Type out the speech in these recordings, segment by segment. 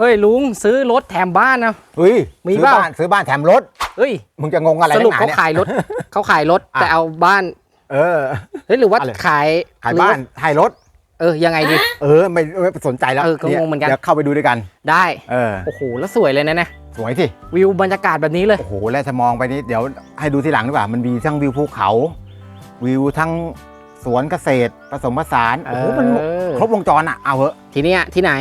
เฮ้ยลุงซื้อรถแถมบ้านนะ เฮ้ยมีซื้อเปล่า บ้านซื้อบ้านแถมรถ เฮ้ยมึงจะงงอะไรสรุปนักหเขาเนี่ย ขายรถ เขาขายรถอะ แต่เอาบ้านเออ เฮ้ยหรือว่าอะไร ขายขายหรือบ้าว่นให้รถ เออยังไงดี เออไม่ไม่สนใจแล้วเออก็งงเหมือนกันเดี๋ยวเข้าไปดูด้วยกัน ได้เออ โอ้โหแล้วสวยเลยนะเนี่ยสวยสิ วิวบรรยากาศแบบนี้เลย โอ้โห แล้วจะมองไปนี่เดี๋ยวให้ดูทีหลังดีกว่า มันมีทั้งวิวภูเขา วิวทั้งสวนเกษตรผสมผสาน โอ้โห มันเออ ครบวงจรอะ เอาเหอะ ทีเนี้ยที่ไหน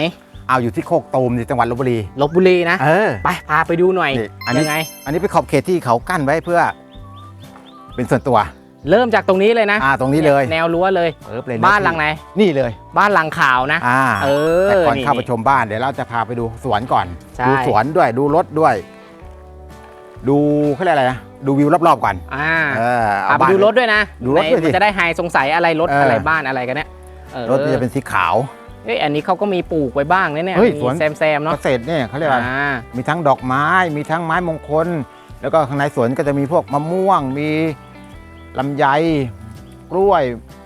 เอาอยู่ที่โคกตูมที่จังหวัดลบบุรี ลบบุรีนะ เออ ไปพาไปดูหน่อยนี่อันนี้ ยังไง อันนี้เป็นขอบเขตที่เขากั้นไว้เพื่อ เป็นส่วนตัว เริ่มจากตรงนี้เลยนะอ่าตรงนี้เลยแนวรั้วเลย เออเลยะบ้านหลังไหน นี่เลย บ้านหลังขาวนะ อ่าเออแต่ก่อนนี่เข้าไปชมบ้านเดี๋ยวเราจะพาไปดูสวนก่อน ใช่ ดูสวนด้วยดูรถด้วย ดูเขาเรียกอะไรนะดูวิวรอบๆก่อนอ่าเออพาเอาไปบ้าน ดูรถด้วยนะดูรถด้วยดิมันจะได้หายสงสัยอะไรรถเอออ อะไรบ้านอะไรกันเนี่ยเออรถมันจะเป็นสีขาว เอ้ยอันนี้เขาก็มีปลูกไว้บ้างนะเนี่ยเฮ้ยมีสวน แซมแซมๆเกเนาะษตรเนี่ยเขาเรียกว่า อ่ามีทั้งดอกไม้ มีทั้งไม้มงคล แล้วก็ข้างในสวนก็จะมีพวกมะม่วง มีลำไย กล้วย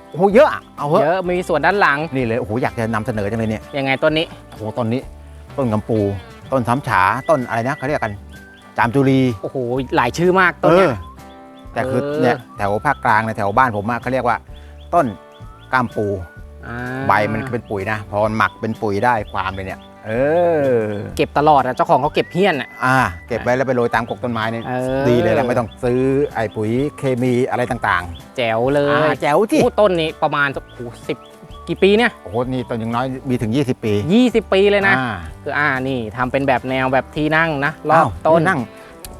โอ้โหเยอะอะเอาเถเยอะอะมีส่วนด้านหลังนี่เลยโอ้โหอยากจะนำเสนอจังเลยเนี่ยยังไงต้นนี้โอ้โหต้นนี้ ต้นกำปู ต้นสำฉาต้นอะไรนะเขาเรียกกัน จามจุรีโอ้โหหลายชื่อมากต้นเอเนี้อยแต่คือเออ เนี่ยแถวภาคกลางในยแถวบ้านผมอะเขาเรียกว่า ต้นกล้ามปูา ใบมันเป็นปุ๋ยนะ พอมันหมักเป็นปุ๋ยได้ความเลยเนี่ย เออ เก็บตลอดอะเจ้าของเขาเก็บเฮี้ยนอะ อ่า เก็บไว้แล้วไปโรยตามกกต้นไม้เนี่ยเออ ดีเลยแหละไม่ต้องซื้อไอ้ปุ๋ยเคมีอะไรต่างแจ๋วเลๆยอ่าแจ๋วที่โอ้ต้นนี้ประมาณสักโอ้สิบกี่ปีเนี่ย โอ้โหนี่ต้นยังน้อยมีถึง 20 ปี20 ปีเลยนะ อ่าคืออ่านี่ทำเป็นแบบแนวแบบที่นั่งนะรออ้าบวต้นนั่ง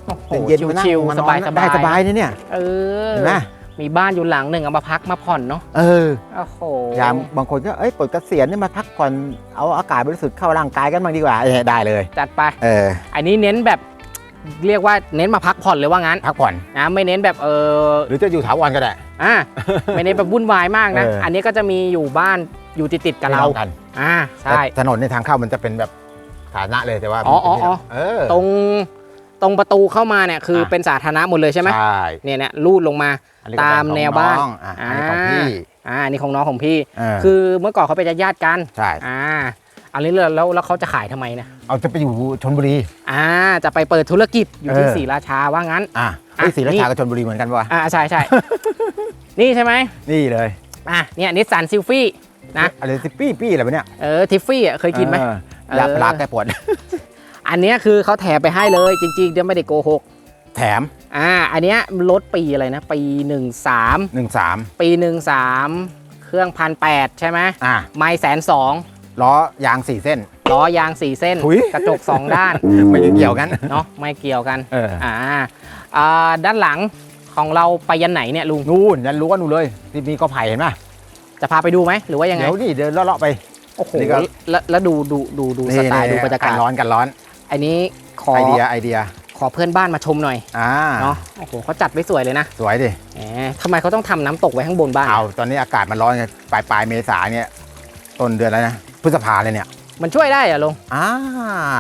โอ้โหเย็นๆมานั่งชิวมาๆนสอนบายสได้บายสบายนะเนี่ยเออเห็นไหม มีบ้านอยู่หลังหนึ่งเอามาพักมาผ่อนเนาะเออโอ้โหยามบางคนก็เอ้ยปลดเกษียณนี่มาพักผ่อนเอาอากาศบริสุทธิ์เข้าร่างกายกันบ้างดีกว่าเออได้เลย จัดไปเออ อันนี้เน้นแบบเรียกว่าเน้นมาพักผ่อนเลยว่างั้นพักผ่อนนะไม่เน้นแบบเออหรือจะอยู่ถาวรก็ได้อ่าไม่เน้นแบบวุ่นวายมากนะ เอออั อันนี้ก็จะมีอยู่บ้านอยู่ติดติดๆกับเราไม่ต้องกันอ่าใช่ แต่ถนนในทางเข้ามันจะเป็นแบบฐานะเลยแต่ว่าอ๋ออ๋ออ๋อ เออ ตรงตรงประตูเข้ามาเนี่ยคืออะเป็นสาธารณะหมดเลยใช่ไหมใช่ เนี่ยเนี่ยลูดลงมา อันนี้ก็ตามของแนวบ้านองอะอันนี้ของพี่ อ่าอันนี่ของน้องของพี่ เออ คือเมื่อก่อนเขาเป็นญาติๆกันใช่ อ่าอันนี้แล้วแล้วแล้วเขาจะขายทำไมเนี่ยเอาจะไปอยู่ชนบุรี อ่าจะไปเปิดธุรกิจอยู่ที่เออ ศรีราชาว่างั้น อะเฮ้ยอะศรีรานี่ ชากับชนบุรีเหมือนกันปะวะอ่าใช่ใช่ นี่ใช่ไหมนี่เลยอะเนี่ยนิสสันซิลฟี่นะ อะไรสิปี้ปี้อะไรวะเนี่ยเออทิฟฟี่อะเคยกินไหมอออยากเออ ลาแก้ปวด อันเนี้ยคือเขาแถมไปให้เลยจริงๆเดี๋ยวไม่ได้โกหก แถม อ่าอันเนี้ยรถปีอะไรนะ ปี 13 13 ปี 13 เครื่องพันแใช่ไหมอะไม่แสนสองล้อยางสี่เส้น ล้อยาง 4 เส้น ถุย กระจก 2 ด้าน ไม่เกี่ยวกัน เนาะไม่เกี่ยวกันเอออ่าอ่าด้านหลังของเราไปยันไหนเนี่ยลุง นู่นยันรู้ว่านู่นเลยที่มีกอไผ่เห็นไหมจะพาไปดูไหมหรือว่ายังไง เดี๋ยวนี่เดินเลาะๆไป โอ้โหนี่ก็ แล้วแล้วดูดูดูดูสไตล์ดูบรรยากาศนร้อนกันร้อน อันนี้ขอไอเดียไอเดียข อเพื่อนบ้านมาชมหน่อยอ่าเนาะโอ้โหเขาจัดไว้สวยเลยนะสวยดิแหมทำไมเขาต้องทำน้ำตกไว้ข้างบนบ้านเอาตอนนี้อากาศมันร้อนไงปลายปลายเมษาเนี่ยต้นเดือนแล้วนะพฤษภาเลยเนี่ยมันช่วยได้เหรอลุงอ่า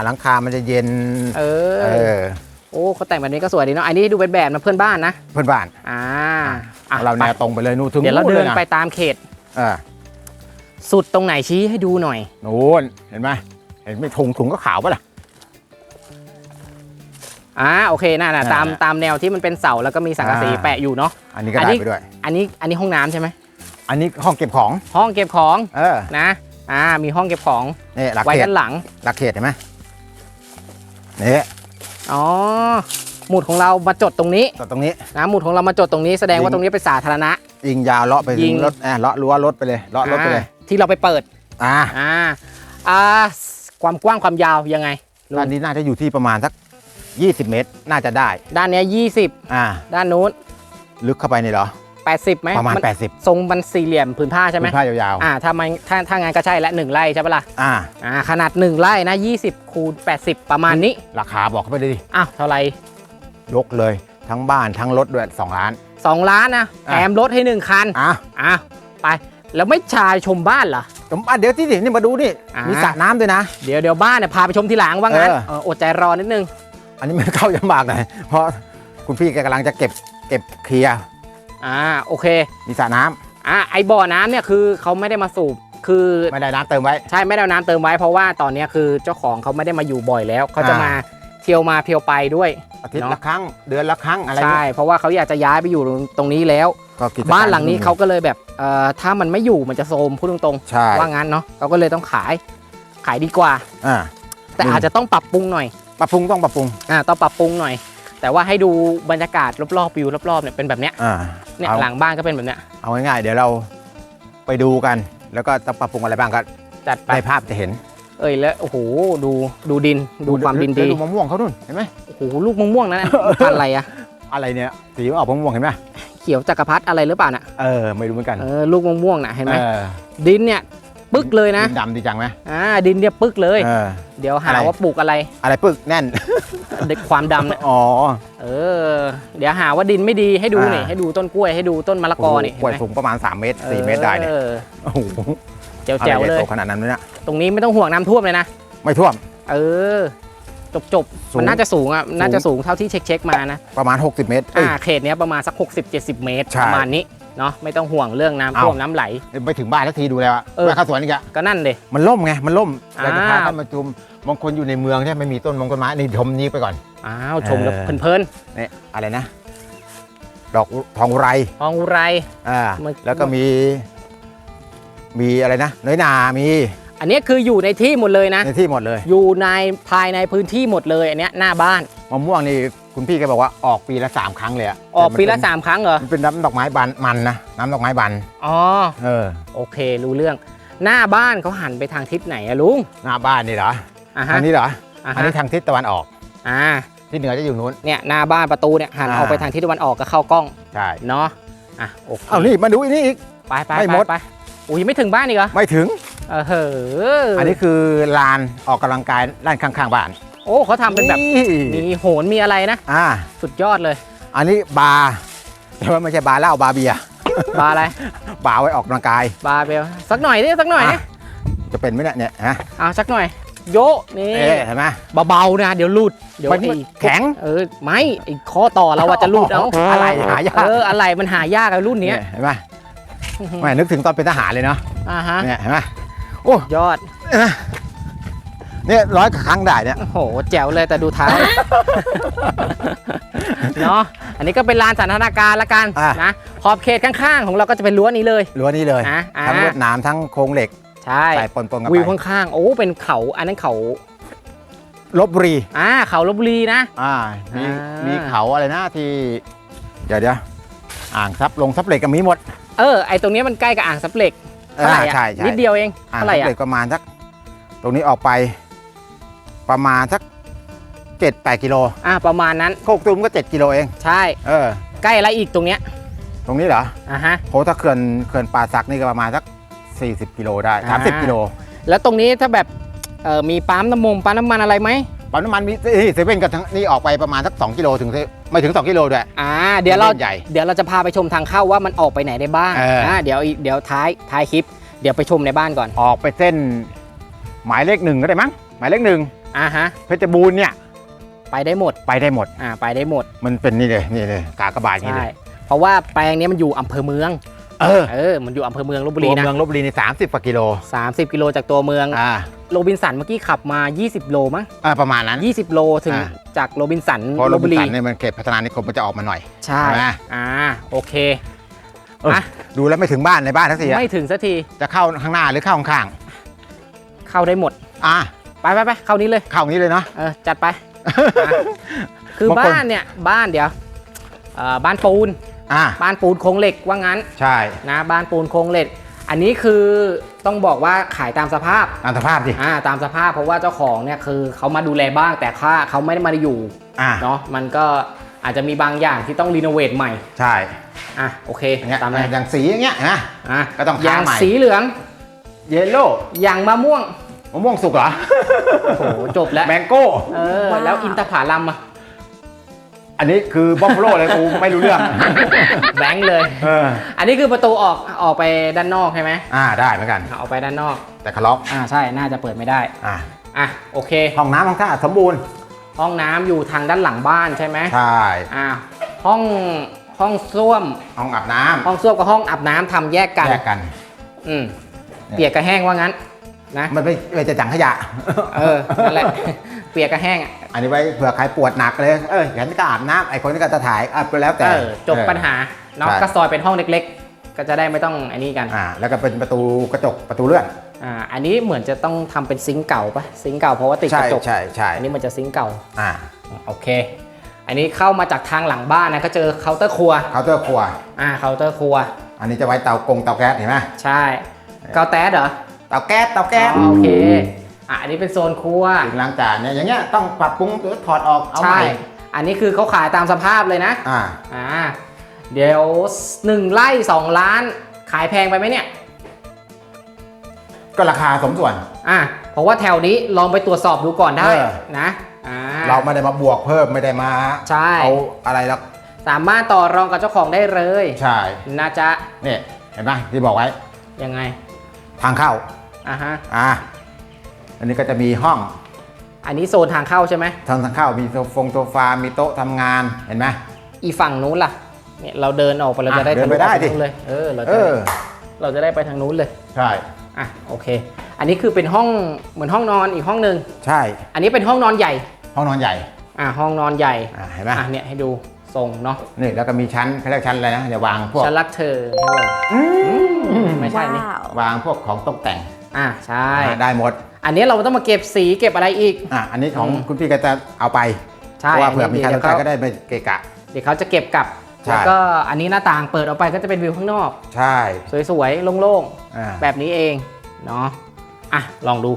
หลังคามันจะเย็นเอเอออโอ้เขาแต่งแบบนี้ก็สวยดีเนาะอันนี้ดูเป็นแบบนะเพื่อนบ้านนะเพื่อนบ้านอ่าอะเราแนวไปตรงไปเลยนู่นถึงเดี๋ยวเราเดินลยะไปตามเขตเออสุดตรงไหนชี้ให้ดูหน่อยนู่นเห็นไหมเห็นไหม่ถุงถุงก็ขาวปะล่ะ อ่าโอเคน่ะนะอ่าตามตามแนวที่มันเป็นเสาแล้วก็มีสังกะสีอ่าแปะอยู่เนาะอันนี้ก็อันได้นี้ไปด้วย อันนี้อันนี้ห้องน้ำใช่ไหมอันนี้ห้องเก็บของห้องเก็บของเออนะอ่ามีห้องเก็บของนี่หลักไว้เขตด้านหลังหลักเขตเห็นไหมนี่อ๋อหมุดของเรามาจดตรงนี้ต่อตรงนี้นะหมุดของเรามาจดตรงนี้แสดงว่าตรงนี้เป็นสาธารณะ ยิงยาวเลาะไปยิถึงงรถเออเลาะรั้วรถไปเลยเลาะรถไปเลยอ่าที่เราไปเปิดอ่าอ่าอ่าความกว้างความยาวยังไงลุงด้านนี้น่าจะอยู่ที่ประมาณสัก 20 เมตร น่าจะได้ ด้านเนี้ย20 อ่า ด้านนู้น ลึกเข้าไปนี่เหรอ 80ไหมประมาณ น80ทรงมันสี่เหลี่ยมผืนผ้าใช่ไหมผืนผ้ายาวอ่าถ้ามันถ้าถ้างานก็ใช่และหนึ่งไร่ใช่ปะล่ะๆอ่า อ่าขนาด1ไร่นะ20คูณ80 ประมาณนี้ราคาบอกเข้าไปเลยดิอ้าวเท่าไหร่ยกเลยทั้งบ้านทั้งรถด้วย2ล้าน2ล้านนะอะแถมรถให้1คันอะอะไปแล้วไม่ชายชมบ้านเหรอ ผมอะเดี๋ยวที่ดินี่มาดูนี่ อ่ามี มีสระน้ำด้วยนะ เดี๋ยวเดี๋ยวบ้านเนี่ยพาไปชมทีหลังว่างั้นเออ เอออดใจรอนิดนึง อันนี้มันเข้ายำบากหน่อยเพราะคุณพี่แกกำลังจะเก็บเก็บเคลียร์อ่าโอเคมีสระน้ำอ่าไอบ่อน้ำเนี่ยคือเขาไม่ได้มาสูบคือไม่ได้น้ำเติมไว้ ใช่ไม่ได้เอาน้ำเติมไว้เพราะว่าตอนเนี้ยคือเจ้าของเขาไม่ได้มาอยู่บ่อยแล้วเขาจะอ่ามมาเที่ยวมาเที่ยวไปด้วย อาทิตย์เนอะละครั้งเดือนละครั้งอะไรใช่เพราะว่าเขาอยากจะย้ายไปอยู่ตรงนี้แล้ว ก็กิจกรรมบ้านหลังนี้เขาก็เลยแบบเอ่อถ้ามันไม่อยู่มันจะโทรมพูดตรงใช่ๆว่างั้นเนาะเขาก็เลยต้องขายขายดีกว่า อ่า แต่อืมอาจจะต้องปรับปรุงหน่อย ปรับปรุงต้องปรับปรุงอ่าต้องปรับปรุงหน่อย แต่ว่าให้ดูบรรยากาศรอบๆวิวรอบๆเนี่ยเป็นแบบเนี้ยอ่าเนี่ยเอาหลังบ้านก็เป็นแบบเนี้ยเอาง่ายๆเดี๋ยวเราไปดูกัน แล้วก็ต้องปรับปรุงอะไรบ้างก็จัดไปในภาพจะเห็น เอ้ยแล้วโอ้โหดูดูดินดูความดินแล้ดีดูมะม่วงเขานู่นเห็นไหมโอ้โหลูกมะม่วงนั่นนะพันธุ์อะไรอะอะไรเนี่ยสีมันออกมะม่วงเห็นไหมเขียวจักรพรรดิอะไรหรือเปล่าน่ะเออไม่รู้เหมือนกันเออลูกมะม่วงน่ะเห็นไหมเออดินเนี่ย ปึ๊กเลยนะดิดำดีจังไหมอ่าดินเนี่ยปึ๊กเลย เออ เดี๋ยวหาอะไร ว่าปลูกอะไร อะไรปึกแน่น เด็กความดำเนี่ยอ๋อ เออ เดี๋ยวหาว่าดินไม่ดีให้ดูนี่อ่าให้ดูต้นกล้วยให้ดูต้นมะละกอนี่โโหกล้วยเห็นไหมสูงประมาณ 3 เมตร 4 เมตรได้เนี่ยออโอ้โหแจ๋วแจ๋วอะไรเลย โตขนาดนั้นเลยนะตรงนี้ไม่ต้องห่วงน้ำท่วมเลยนะ ไม่ท่วม เออ จบจบสูงมันน่าจะสูงอะ น่าจะสูงเท่าที่เช็คเช็คๆมานะ ประมาณ 60 เมตรเอ้ย อ่า เขตเนี้ยประมาณสัก 60-70 เมตร ใช่ ประมาณนี้ เนาะไม่ต้องห่วงเรื่องน้ำท่วมเอ้าน้ำไหล ไปถึงบ้านทักทีดูแล้วอะเออไปเข้าสวนอีกอะก็นั่นเลย มันล่มไงมันล่มอ่าเราจะพาท่านมาชมบางคนอยู่ในเมืองใช่ไหมไม่มีต้นมงต้นไม้นี่ชมนี้ไปก่อนอ้าวชมแล้วเออเพลินนี่อะไรนะ ดอกทองอุไรๆทองอุไร อ่ามัน แล้วก็มี มีอะไรนะน้อยนามีอันนี้คืออยู่ในที่หมดเลยนะ ในที่หมดเลยอยู่ในภายในพื้นที่หมดเลยอันเนี้ยหน้าบ้านมะม่วงนี่ คุณพี่แกบอกว่าออกปีละสามครั้งเลยอะออกปีละแต่สามครั้งเหรอ มันเป็นน้ำดอกไม้บานมันนะน้ำดอกไม้บานอ๋อ เออ โอเค รู้เรื่อง หน้าบ้านเขาหันไปทางทิศไหนอะลุง หน้าบ้านนี่เหรออะฮะ อันนี้เหรออะอันฮะนี้ทางทิศตะวันออก อ่า ที่เหนือจะอยู่นู้น เนี่ยหน้าบ้านประตูเนี่ยหันอ่าออกไปทางทิศตะวันออกก็เข้ากล้องใช่เนาะ อะโอเคเอานี่มาดูอันนี้อีก ไปไปไม่ไปหมดไปอุ้ยยังไม่ถึงบ้านอีกเหรอ ไม่ถึง เออเฮ้ออัอันนี้คือลานออกกำลังกายด้านข้างๆบ้าน โอ้เขาทำเป็นแบบนี่มีโหนมีอะไรนะ อ่า สุดยอดเลย อันนี้บาร์แต่ว่าไม่ใช่บาร์เหล้าบาร์เบียร์บาร์อะไร บาร์ไว้ออกกำลังกาย บาร์เบลสักหน่อยดิสักหน่อยดิอะจะเป็นไหมเนี่ยเนี่ยฮะเอาสักหน่อย โยะนี่เอ๊ะเห็นไหมเบาๆนะ เดี๋ยวหลุดเดี๋ยวมันไอ้แข็งเออไม่ไอ้ข้อต่อเราอะจะหลุดเอาอะไรหายากเอออะไรมันหายากอะรุ่นเนี้ยเห็นไหมไม่นึกถึงตอนเป็นทหารเลยเนาะอ่าฮะเนี่ยเห็นไหมโอ้ยอด เนี่ยร้อยครั้งได้เนี่ย โอ้โห แจ๋วเลยแต่ดูเท้าเนาะอันนี้ก็เป็นลานสันทนาการละกันอะ นะขอบเขตข้างๆ ของเราก็จะเป็นรั้วนี้เลย รั้วนี้เลยนะอ่าทั้งลวดหนามทั้งโครงเหล็กใช่ใส่ปนๆกันวิวไปข้างๆโอ้เป็นเขา อันนั้นเขาลบบุรี อ่าเขาลบบุรีนะ อ่ามีอ่ามี มีเขาอะไรนะที่ เดี๋ยวเดี๋ยวอ่างซับลงซับเหล็กก็มีหมด เออไอตรงเนี้ยมันใกล้กับอ่างซับเหล็กเท่าไหร่อ่าอะใช่ใช่ นิดเดียวเองอ่างเท่าไหซัร่บอะเหล็กประมาณสัก ตรงนี้ออกไป ประมาณสักเจ็ดแปดกิโลอ่าประมาณนั้น โคกตุ้มก็เจ็ดกิโลเอง ใช่ เออ ใกล้อะไรอีกตรงเนี้ยตรงนี้เหรออ่าฮะ โหถ้าเขื่อนเขื่อนป่าสักนี่ก็ประมาณสัก40กิโลได้อ่า 30กิโลแล้วตรงนี้ถ้าแบบเออมีปั๊มน้ำมงปั๊มน้ำมันอะไรไหมปั๊มน้ำมันมีเอ้ยเซเว่นกับทั้งนี่ออกไปประมาณสัก2กิโลถึงเซไม่ถึง 2กิโลด้วยอ่าเดี๋ยวเราใหญ่ เดี๋ยวเราจะพาไปชมทางเข้าว่ามันออกไปไหนได้บ้างเอออ่เดี๋ยวอีกเดี๋ยวท้ายท้ายคลิป เดี๋ยวไปชมในบ้านก่อน ออกไปเส้น หมายเลขหนึ่งก็ได้มั้งหมายเลขหนึ่ง อ่าฮะ เพชรบูรณ์เนี่ยไปได้หมด ไปได้หมด อ่า ไปได้หมด มันเป็นนี่เลยนี่เลยกากบาทนี่ใช่เลยเพราะว่าแปลงเนี้ยมันอยู่อำเภอเมือง เออ เออ มันอยู่อำเภอเมืองลบบุตัรีวนะเมืองลบบุรีนี่30กว่ากิโล30 กิโลจากตัวเมือง อ่าโรบินสันเมื่อกี้ขับมา 20 โลมั้งอ่าประมาณนั้น 20 โลถึงอ่า จากโรบินสันเพราะลลบบบุบุรีรีเนี่ยมันเขตพัฒนานิคมมันจะออกมาหน่อย ใช่ใช่ไหม อ่าโอเค เอออะ ดูแล้วไม่ถึงบ้านในบ้านทักทีอะไม่ถึงสักทีจะเข้าข้างหน้าหรือเข้าข้างเข้าได้หมด ๆอ่า ไปไปไปเข้านี้เลยเข้าอย่างนี้เลยเนาะเออจัดไปอะคือบางคน บ้านเนี่ยบ้านเดี๋ยวเอ่อบ้านปูน อ่า บ้านปูนโครงเหล็กว่างั้นใช่นะบ้านปูนโครงเหล็ก อันนี้คือต้องบอกว่าขายตามสภาพตามสภาพดิอ่าตามสภาพเพราะว่าเจ้าของเนี่ยคือเขามาดูแลบ้างแต่ค่าเขาไม่ได้มาอยู่อ่าเนาะมันก็อาจจะมีบางอย่างที่ต้องรีโนเวทใหม่ใช่อะโอเคอย่างเงี้ยตามนั้นอย่างสีอย่างเงี้ยนะ อะก็ต้องอย่างทาใหม่สีเหลือง เยลโล่อย่างมะม่วง มะม่วงสุกเหรอ โอ้โหจบแล้วแมงโก้ เออแล้วอินทผลัมอะอันนี้คือบัฟฟาโลเลยกูไม่รู้เรื่อง แบงค์เลย เออ อันนี้คือประตูออกออกไปด้านนอกใช่ไหมอ่าได้เหมือนกันออกไปด้านนอก แต่คาล็อกอ่าใช่น่าจะเปิดไม่ได้ อ่าอะโอเค ห้องน้ำห้องท่าสมบูรณ์ ห้องน้ำอยู่ทางด้านหลังบ้านใช่ไหมใช่อ่าห้องห้องส้วม ห้องอาบน้ห้องส้วมกับห้องอาบน้ำทำแยกกันำแยกกัน อืมเปียกกับแห้งว่างั้น นะมันไม่ไม่จะจังขยะ เออนั่นแหละเปียกกับแห้งอะอันนี้ไว้เผื่อใครปวดหนักเลย เออฉันก็อาบน้ำไอ้คนนี้ก็จะถ่ายอะไปแล้วแต่เออจบปัญหาเนาะใช่ก็ซอยเป็นห้องเล็ก ๆ ก็จะได้ไม่ต้องอันนี้กันอ่าแล้วก็เป็นประตูกระจกประตูเลื่อนอ่าอันนี้เหมือนจะต้องทำเป็นซิงค์เก่าปะซิงค์เก่าเพราะว่าติดกใช่ระจกใช่ใช่อันนี้มันจะซิงค์เก่าอ่าโอเค อันนี้เข้ามาจากทางหลังบ้านนะก็เจอเคาน์เตอร์ครัวเคาน์เตอร์ครัวอ่าเคาน์เตอร์ครัว อันนี้จะไว้เตากงเตาแก๊สเห็นไหมใช่เกาแต๊ดเหรอ เตาแก๊สเตาแก๊สอ๋อโอเคอะอันนี้เป็นโซนครัวถึงล้างจานเนี่ยอย่างเงี้ยต้องปรับปรุงหรือถอดออกเอาใหใช่ม่อันนี้คือเขาขายตามสภาพเลยนะ อ่า อ่า เดี๋ยวหนึ่งไร่สองล้าน ขายแพงไปไหมเนี่ย ก็ราคาสมส่วน อ่าเพราะว่าแถวนี้ลองไปตรวจสอบดูก่อนได้เออ นะ อ่า เราไม่ได้มาบวกเพิ่มไม่ได้มาใช่ เอาอะไรหรอกสามารถต่อรองกับเจ้าของได้เลย ใช่นะจ๊ะ เนี่ยเห็นไหมที่บอกไว้ยังไง ทางเข้า อ่าฮะอ่าอันนี้ก็จะมีห้องอันนี้โซนทางเข้าใช่ไหมทางทางเข้ามีโซฟงโซฟา มีโต๊ะทำงานเห็นไหม อีฝั่งนู้นล่ะเนี่ยเราเดินออกไปเราจะได้อะเดินไปได้ดิทะลุออกนู้นเลยเออเราเอจะอ เราจะได้ไปทางนู้นเลยใช่ อะโอเค อันนี้คือเป็นห้องเหมือนห้องนอนอีกห้องหนึ่งใช่ อันนี้เป็นห้องนอนใหญ่ห้องนอนใหญ่อะห้องนอนใหญ่อ่าเห็นไหมอะเนี่ยให้ดูทรงเนาะนี่แล้วก็มีชั้นเขาเรียกชั้นอะไรนะอย่าวางพวกฉันรักเธอไม่ใช่นี่วางพวกของตกแต่ง อะใช่ อ่าได้หมด อันนี้เราต้องมาเก็บสีเก็บอะไรอีก อะอันนี้ของอืม คุณพี่ก็จะเอาไปใช่เพราะว่าเผื่อมีใครสเดี๋นยวใจเขาก็ได้ไปเกะกะ เดี๋ยวเขาจะเก็บกลับ ใช่ แล้วก็อันนี้หน้าต่างเปิดออกไปก็จะเป็นวิวข้างนอก ใช่สวยๆโล่งอ่าๆแบบนี้เองเนาะอะลองดู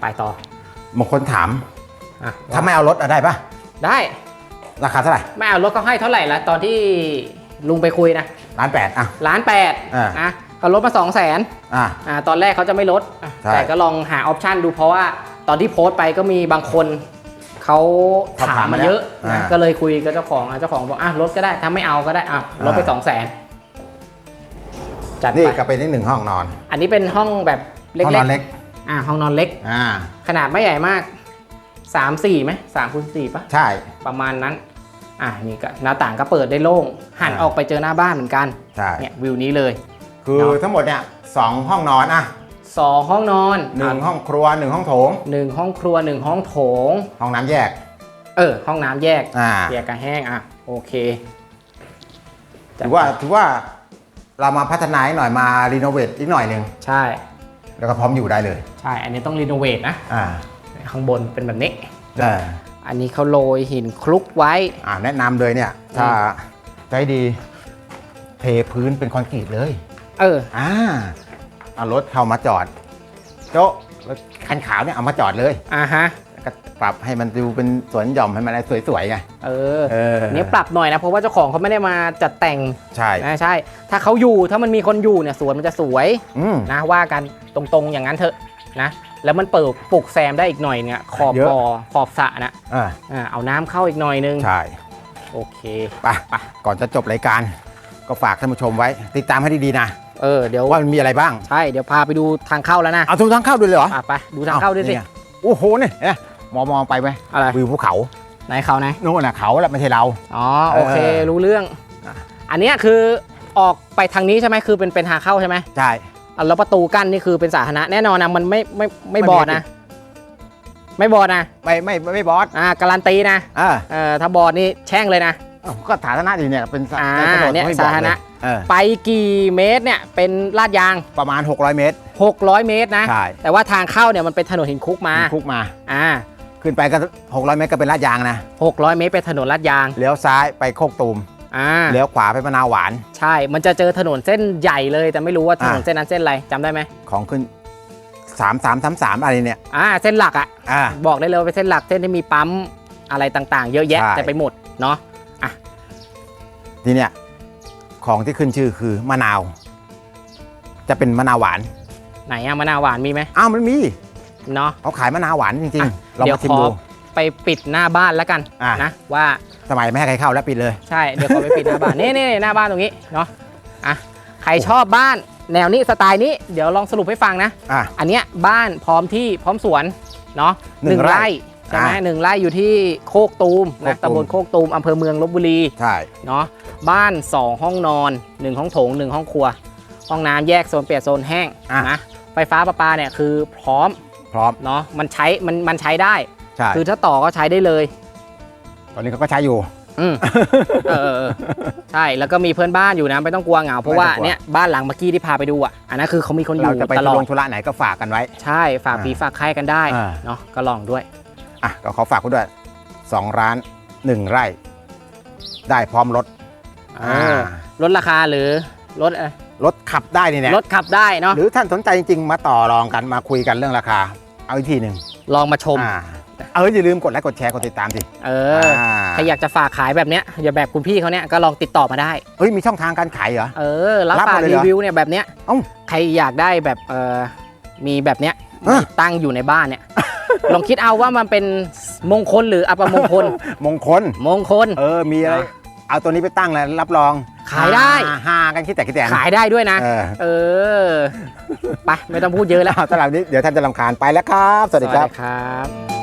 ไปต่อบางคนถามอะถ้าไม่เอารถอะได้ปะได้ราคาเท่าไหร่ไม่เอารถก็ให้เท่าไหร่ละตอนที่ลุงไปคุยนะล้านแปดอะ ล้านแปดอ่า นะ ก็ลดมา2 0 0แสนอะ อ่าตอนแรกเขาจะไม่ลดอะใช่ แต่ก็ลองหาออปชันดูเพราะว่าตอนที่โพสต์ไปก็มีบางคนเขาถามมาเยอะนะก็เลยคุยกับเจ้าของอะเจ้าของบอกอะลดก็ได้ถ้าไม่เอาก็ได้อะลดไป2 0 0แสนจัดนี่ไปก็เป็นอีกหนึ่งห้องนอนอันนี้เป็นห้องแบบเล็ห้องนอนเล็กกๆอ่าห้องนอนเล็ก อ่า ขนาดไม่ใหญ่มาก3 4ไหมสามคูณสี่ปะ ใช่ ประมาณนั้น อะนี่ก็หน้าต่างก็เปิดได้โล่ง หันอ่า ออกไปเจอหน้าบ้านเหมือนกัน ใช่ เนี่ยวิวนี้เลย คือเนาะทั้งหมดเนี่ยสองห้องนอนอะสองห้องนอนหนึ่งห้องครัวหนึ่งห้องโถงหนึ่งห้องครัวหนึ่งห้องโถง ห้องน้ำแยก เออ ห้องน้ำแยกอ่าแยกกับแห้งอะโอเคถือว่าถือว่าเรามาพัฒนาอีกหน่อยมารีโนเวทอีกหน่อยหนึ่งใช่ แล้วก็พร้อมอยู่ได้เลย ใช่ อันนี้ต้องรีโนเวทนะอ่าข้างบนเป็นแบบนี้เอออันนี้เขาโรยหินคลุกไว้ อ่าแนะนำเลยเนี่ย ถ้าใจดีเทพื้นเป็นคอนกรีตเลย เออ อ่าเอารถเข้ามาจอดโจ๊ะรถคันขาวเนี่ยเอามาจอดเลยอ่าฮะ แล้วก็ปรับให้มันดูเป็นสวนหย่อมให้มันอะไรสวยๆไงเออเอออันนี้ปรับหน่อยนะ เพราะว่าเจ้าของเขาไม่ได้มาจัดแต่งใช่นะใช่ ถ้าเขาอยู่ ถ้ามันมีคนอยู่เนี่ยสวนมันจะสวยอืม นะว่ากันตรงๆอย่างนั้นเถอะนะ แล้วมันเปิดปลูกแซมได้อีกหน่อยเนี่ยขอบเยอะ บ่อขอบสระนะอ่าอ่าเอาน้ำเข้าอีกหน่อยนึง ใช่ โอเค ไปไปก่อนจะจบรายการ ก็ฝากท่านผู้ชมไว้ ติดตามให้ดีๆนะ เออเดี๋ยวว่ามันมีอะไรบ้าง ใช่เดี๋ยวพาไปดูทางเข้าแล้วนะเอาทุกทางเข้าด้วยเลยเหรออะไปดูทางเข้าด้วยสินี่ไงโอ้โหเนี่ยเห็นไหมมองมองไปไหมอะไรวิวภูเขาไหนเขาไหนนู่นน่ะเขาแหละไม่ใช่เรา อ๋อโอเคเออรู้เรื่อง อะ อันเนี้ยคือออกไปทางนี้ใช่ไหมคือเป็นเป็นทางเข้าใช่ไหมใช่ อะแล้วประตูกั้นนี่คือเป็นสาธารณะแน่นอนนะมันไม่ไม่ไม่ไม่บมีอดนะ ไม่บอดนะไม่ไม่ไม่ไม่บอสอ่าการันตีนะอ่าเอ่อถ้าบอดนี่แช่งเลยนะ อ้าวก็ฐานะดีเนี่ยเป็นอ่าป็ถเนี่ยไม่บอสากธารณะเลยเออไปกี่เมตรเนี่ยเป็นลาดยาง ประมาณ 600 เมตร 600 เมตรนะ ใช่ แต่ว่าทางเข้าเนี่ยมันเป็นถนนหินคลุกมามีคุกมา อ่าขึ้นไปก็600 เมตรก็เป็นลาดยางนะ600 เมตรเป็นถนนลาดยางเลี้ยวซ้ายไปโคกตูมอ่าเลี้ยวขวาไปมะนาวหวาน ใช่ มันจะเจอถนนเส้นใหญ่เลย แต่ไม่รู้ว่าถนนอ่า เส้นนั้นเส้นอะไรจำได้ไหมของขึ้น 3 3 3 3 อะไรเนี่ยอ่าเส้นหลักอะอ่า บอกได้เลยว่าเป็นเส้นหลักเส้นที่มีปั๊มอะไรต่างๆ เยอะแยะใช่ แต่ไปหมดเนาะ ทีเนี้ยของที่ขึ้นชื่อคือมะนาว จะเป็นมะนาวหวานไหนอะมะนาวหวานมีไหมอ้าวมันมีเนาะเขาขายมะนาวหวานจริงอะๆลองเดี๋ยวมาชิมขอดู ไปปิดหน้าบ้านแล้วกันอะ นะว่าสมัยไม่ให้ใครเข้าแล้วปิดเลย ใช่เดี๋ยวขอไปปิดหน้าบ้าน นี่นี่หน้าบ้านตรงนี้เนาะอะใครชอบบ้านแนวนี้สไตล์นี้เดี๋ยวลองสรุปให้ฟังนะ อะ อันเนี้ยบ้านพร้อมที่พร้อมสวนเนาะหนึ่งไร่ใช่ไหมอ่าหนึ่งไร่อยู่ที่โคกตูมนะโคกตูม ตำบลโคกตูมอำเภอเมืองลบบุรีใช่ เนาะ บ้าน 2 ห้องนอน 1 ห้องโถง 1 ห้องครัว ห้องน้ำแยกโซนเปียกโซนแห้งอะ นะไฟฟ้าประปาเนี่ยคือพร้อมพร้อมเนาะมันใช้มันมันใช้ได้ ใช่คือถ้าต่อก็ใช้ได้เลย ตอนนี้เขาก็ใช้อยู่ อืมเออเออเออใช่แล้วก็มีเพื่อนบ้านอยู่นะไม่ต้องกลัวเหงาเพราะว่าไม่ต้องกลัว เนี่ยบ้านหลังเมื่อกี้ที่พาไปดูอะอันนั้นคือเขามีคนอเรายู่จะไปตลอลดงธุระไหนก็ฝากกันไว้ ใช่ฝากอ่าผีฝากใครกันได้อ่า เนาะก็ลองด้วย อะก็ขอฝากคุณด้วยสองร้านหนึ่งไร่ ได้พร้อมรถเออลดราคาหรือลดเอ่อรถขับได้นี่แหละลดขับได้เนาะหรือท่านสนใจจริงๆ มาต่อรองกันมาคุยกันเรื่องราคา เอาอีกทีหนึ่งลองมาชม อ่าเอออย่าลืมกดไลค์กดแชร์กดติดตามสิเอออ่าใครอยากจะฝากขายแบบเนี้ยอย่าแบบคุณพี่เขาเนี่ยก็ลองติดต่อมาได้ เฮ้ยมีช่องทางการขายเหรอ เออรับรับฝากหมดเลยเหรรีอวิวเนี่ยแบบเนี้ยเอ้าใครอยากได้แบบเออมีแบบเนี้ยอะตั้งอยู่ในบ้านเนี่ยลองคิดเอาว่ามันเป็นมงคลหรืออัปมงคล มงคล มงคล เออ มีอะไรอะ เอาตัวนี้ไปตั้งแล้วรับรองขายได้ฮาฮากันคิดแต่คิดแต่ ขายได้ด้วยนะ เออ เออ ไป ไม่ต้องพูดเยอะแล้ว เอาสำหรับนี้เดี๋ยวท่านจะรำคาญไปแล้วครับ สวัสดีครับ ครับ